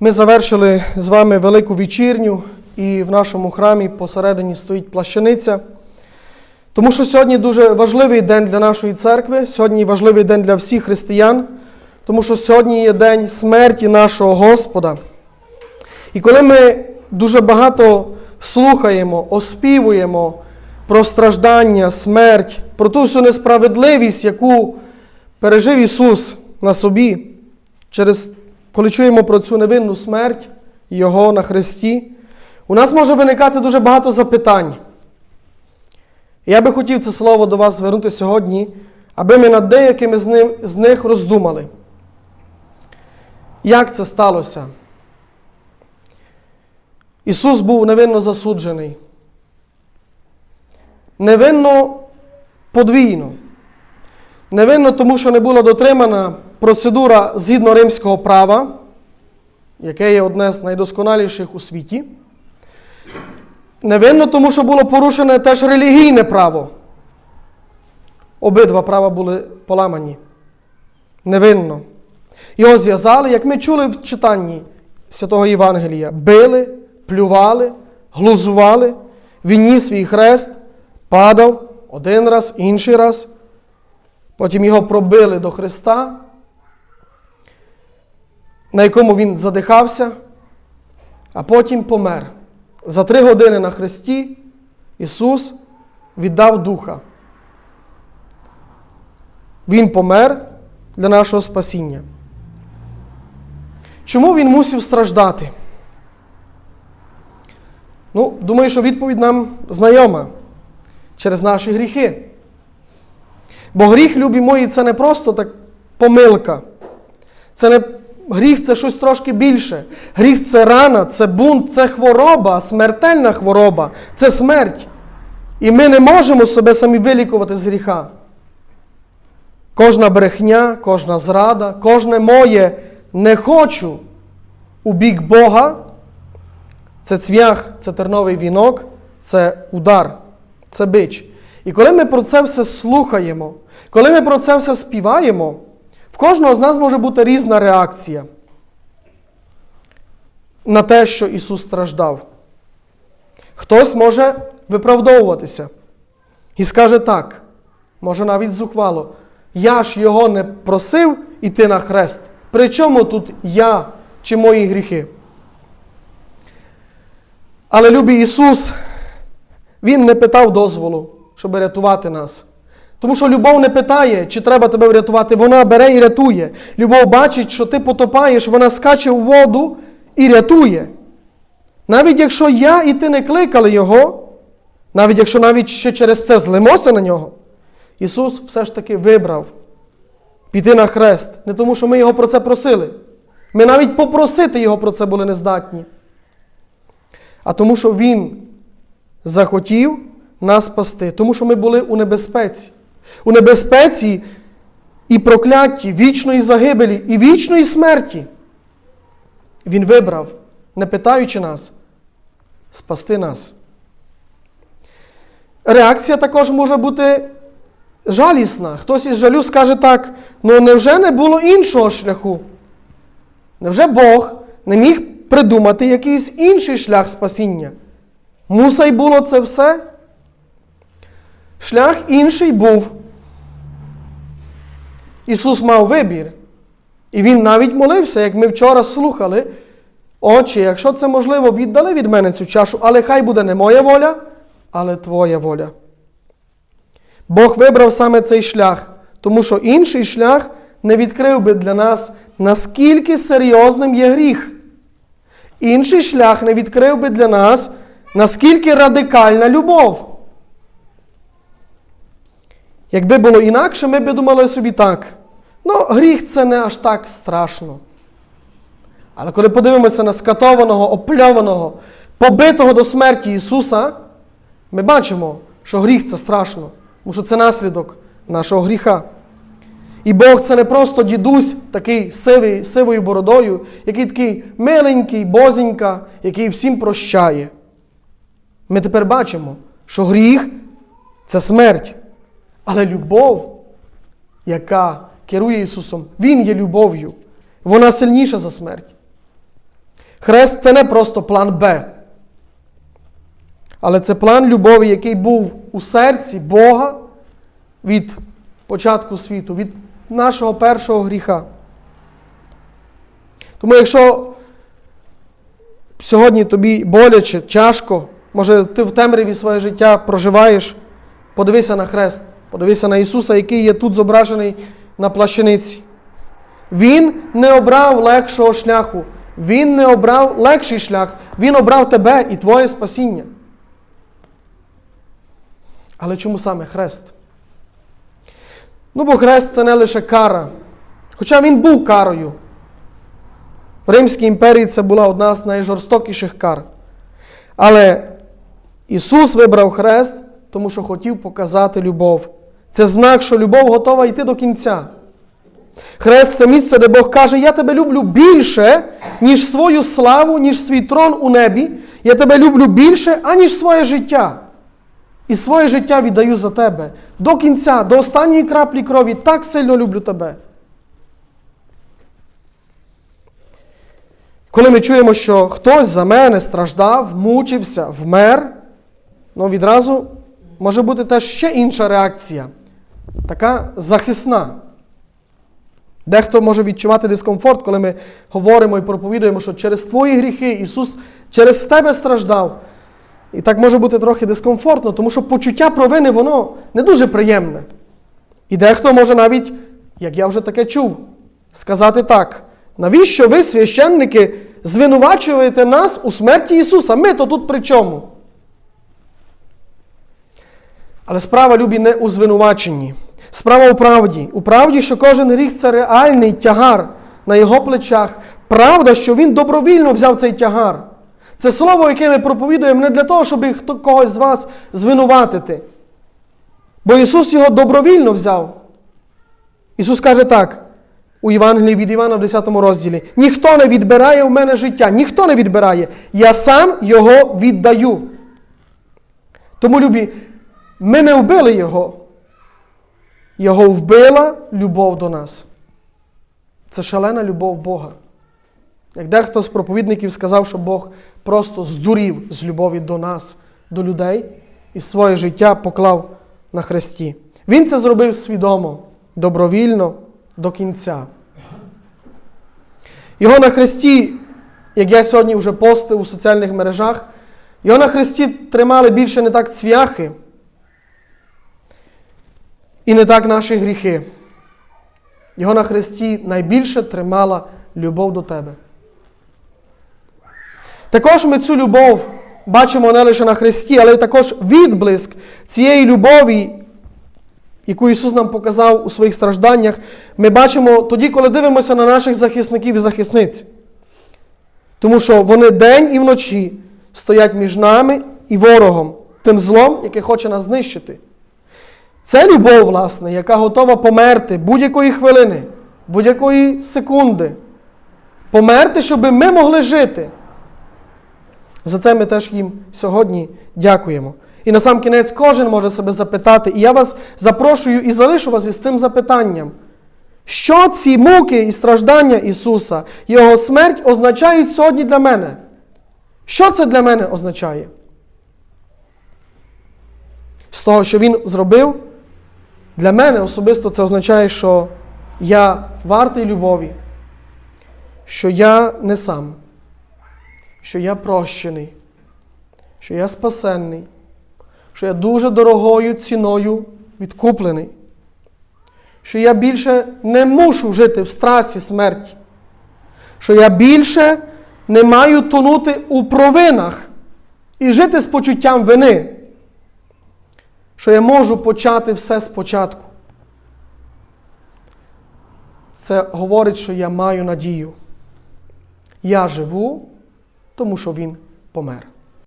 Ми завершили з вами велику вечірню, і в нашому храмі посередині стоїть плащаниця. Тому що сьогодні дуже важливий день для нашої церкви, сьогодні важливий день для всіх християн, тому що сьогодні є день смерті нашого Господа. І коли ми дуже багато слухаємо, оспівуємо про страждання, смерть, про ту всю несправедливість, яку пережив Ісус на собі, через, коли чуємо про цю невинну смерть Його на Христі, у нас може виникати дуже багато запитань. Я би хотів це слово до вас звернути сьогодні, аби ми над деякими з, них роздумали. Як це сталося? Ісус був невинно засуджений. Невинно подвійно. Невинно, тому що не була дотримана процедура згідно римського права, яке є одне з найдосконаліших у світі. Невинно, тому що було порушене теж релігійне право. Обидва права були поламані. Невинно. Його зв'язали, як ми чули в читанні Святого Євангелія, били, плювали, глузували, він ніс свій хрест, падав один раз, інший раз. Потім його пробили до Христа, на якому він задихався, а потім помер. За три години на Христі Ісус віддав Духа. Він помер для нашого спасіння. Чому він мусив страждати? Ну, думаю, що відповідь нам знайома через наші гріхи. Бо гріх, любі мої, це не просто так помилка. Це не Гріх це щось трошки більше. Гріх це рана, це бунт, це хвороба, смертельна хвороба, це смерть. І ми не можемо себе самі вилікувати з гріха. Кожна брехня, кожна зрада, кожне моє не хочу у бік Бога. Це цвях, це терновий вінок, це удар, це бич. І коли ми про це все слухаємо, коли ми про це все співаємо, в кожного з нас може бути різна реакція на те, що Ісус страждав. Хтось може виправдовуватися і скаже так, може навіть зухвало. Я ж його не просив іти на хрест. При чому тут я чи мої гріхи? Але любий Ісус, Він не питав дозволу, щоб рятувати нас. Тому що любов не питає, чи треба тебе врятувати, вона бере і рятує. Любов бачить, що ти потопаєш, вона скаче у воду і рятує. Навіть якщо я і ти не кликали Його, навіть якщо навіть ще через це злимося на нього, Ісус все ж таки вибрав піти на хрест. Не тому, що ми Його про це просили. Ми навіть попросити Його про це були нездатні. А тому, що Він захотів нас спасти, тому що ми були у небезпеці. У небезпеці і прокляті вічної загибелі, і вічної смерті. Він вибрав, не питаючи нас, спасти нас. Реакція також може бути жалісна. Хтось із жалю скаже так: ну невже не було іншого шляху? Невже Бог не міг придумати якийсь інший шлях спасіння? Муса й було це все? Шлях інший був. Ісус мав вибір. І Він навіть молився, як ми вчора слухали. Отче, якщо це можливо, віддали від мене цю чашу, але хай буде не моя воля, але Твоя воля. Бог вибрав саме цей шлях, тому що інший шлях не відкрив би для нас, наскільки серйозним є гріх. Інший шлях не відкрив би для нас, наскільки радикальна любов. Якби було інакше, ми б думали собі так. Ну, гріх це не аж так страшно. Але коли подивимося на скатованого, опльованого, побитого до смерті Ісуса, ми бачимо, що гріх це страшно, тому що це наслідок нашого гріха. І Бог це не просто дідусь, такий сивий, сивою бородою, який такий миленький, бозенька, який всім прощає. Ми тепер бачимо, що гріх це смерть. Але любов, яка керує Ісусом, Він є любов'ю. Вона сильніша за смерть. Хрест це не просто план Б. Але це план любові, який був у серці Бога від початку світу, від нашого першого гріха. Тому якщо сьогодні тобі боляче, тяжко, може ти в темряві своє життя проживаєш, подивися на хрест, подивися на Ісуса, який є тут зображений на плащаниці. Він не обрав легшого шляху, Він не обрав легший шлях, Він обрав тебе і твоє спасіння. Але чому саме хрест? Ну, бо хрест це не лише кара. Хоча він був карою. В Римській імперії це була одна з найжорстокіших кар. Але Ісус вибрав хрест, тому що хотів показати любов. Це знак, що любов готова йти до кінця. Хрест це місце, де Бог каже: Я тебе люблю більше, ніж свою славу, ніж свій трон у небі. Я тебе люблю більше, аніж своє життя. І своє життя віддаю за тебе. До кінця, до останньої краплі крові, так сильно люблю тебе. Коли ми чуємо, що хтось за мене страждав, мучився, вмер, ну відразу може бути теж ще інша реакція, така захисна. Дехто може відчувати дискомфорт, коли ми говоримо і проповідуємо, що через твої гріхи Ісус через тебе страждав. І так може бути трохи дискомфортно, тому що почуття провини, воно не дуже приємне. І дехто може навіть, як я вже таке чув, сказати так: навіщо ви, священники, звинувачуєте нас у смерті Ісуса? Ми то тут при чому? Але справа любі не у звинуваченні. Справа у правді. У правді, що кожен гріх це реальний тягар на його плечах. Правда, що він добровільно взяв цей тягар. Це слово, яке ми проповідуємо не для того, щоб когось з вас звинуватити. Бо Ісус його добровільно взяв. Ісус каже так у Євангелії від Івана в 10 розділі: ніхто не відбирає у мене життя, ніхто не відбирає. Я сам його віддаю. Тому, любі, ми не вбили Його. Його вбила любов до нас. Це шалена любов Бога. Як дехто з проповідників сказав, що Бог просто здурів з любові до нас, до людей, і своє життя поклав на хресті. Він це зробив свідомо, добровільно, до кінця. Його на хресті, як я сьогодні вже постив у соціальних мережах, його на хресті тримали більше не так цвяхи. І не так наші гріхи. Його на хресті найбільше тримала любов до тебе. Також ми цю любов бачимо не лише на Христі, але також відблиск цієї любові, яку Ісус нам показав у своїх стражданнях, ми бачимо тоді, коли дивимося на наших захисників і захисниць. Тому що вони день і вночі стоять між нами і ворогом, тим злом, яке хоче нас знищити. Це любов, власне, яка готова померти будь-якої хвилини, будь-якої секунди. Померти, щоб ми могли жити. За це ми теж їм сьогодні дякуємо. І на сам кінець кожен може себе запитати, і я вас запрошую і залишу вас із цим запитанням. Що ці муки і страждання Ісуса, Його смерть означають сьогодні для мене? Що це для мене означає? З того, що Він зробив, для мене особисто це означає, що я вартий любові, що я не сам, що я прощений, що я спасенний, що я дуже дорогою ціною відкуплений, що я більше не мушу жити в страсі смерті, що я більше не маю тонути у провинах і жити з почуттям вини що я можу почати все спочатку. Це говорить, що я маю надію. Я живу, тому що він помер.